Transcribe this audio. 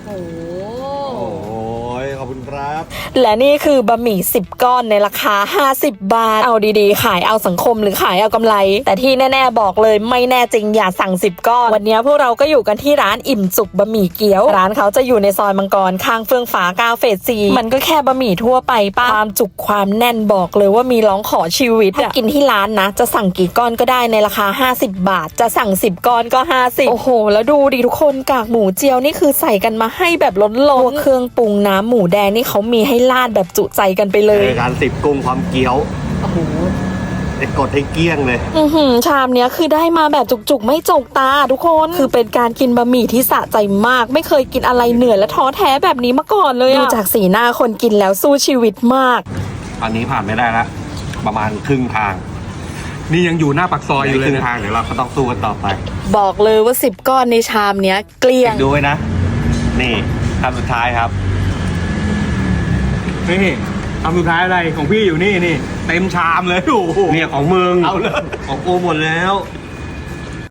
โห โอ้ยขอบคุณครับ และนี่คือบะหมี่ 10 ก้อนในราคา 50 บาท เอาดีๆ ขายเอาสังคมหรือขายเอากำไร แต่ที่แน่ๆบอกเลยไม่แน่จริงอย่าสั่ง 10 ก้อน วันนี้พวกเราก็อยู่กันที่ร้านอิ่มจุกบะหมี่เกี๊ยว ร้านเขาจะอยู่ในซอยมังกรข้างเฟื่องฟ้ากาวเฟสซีมันก็แค่บะหมี่ทั่วไปป้าความจุกความแน่นบอกเลยว่ามีร้องขอชีวิตอะกินที่ร้านนะ จะสั่งกี่ก้อนก็ได้ในราคา 50 บาท จะสั่ง 10 ก้อนก็ 50 โอ้โห แล้วดูดิทุกคนกากหมูเจียวนี่คือใส่กันมาให้แบบล้นโลเครื่องปรุงน้ำหมูแดงนี่เขามีให้ราดแบบจุใจกันไปเลเลยยการสิบกุ้งความเกี๊ยวโอ้โหไอ้กดให้เกลี้ยงเลย อือหือชามเนี้ยคือได้มาแบบจุกๆ ไม่จกตาทุกคนคือเป็นการกินบะหมี่ที่สะใจมาก ไม่เคยกินอะไรเหนื่อยและท้อแท้แบบนี้มาก่อนเลยดูจากสีหน้าคนกินแล้วสู้ชีวิตมาก อันนี้ผ่านไม่ได้ละประมาณครึ่งทางนี่ยังอยู่หน้าปากซอยอยู่เลคยรึ่งนะทางเดี๋ยวเราก็ต้องสู้กันต่อไปบอกเลยว่า10ก้อนในชามเนี้ยเกลี้ยง ดูไว้นะ นี่คำสุดท้ายครับ นี่คำสุดท้ายอะไรของพี่อยู่นี่นี่ เต็มชามเลยโอ้โหเนี่ยของมึงเอาเลย ของกูหมดแล้ว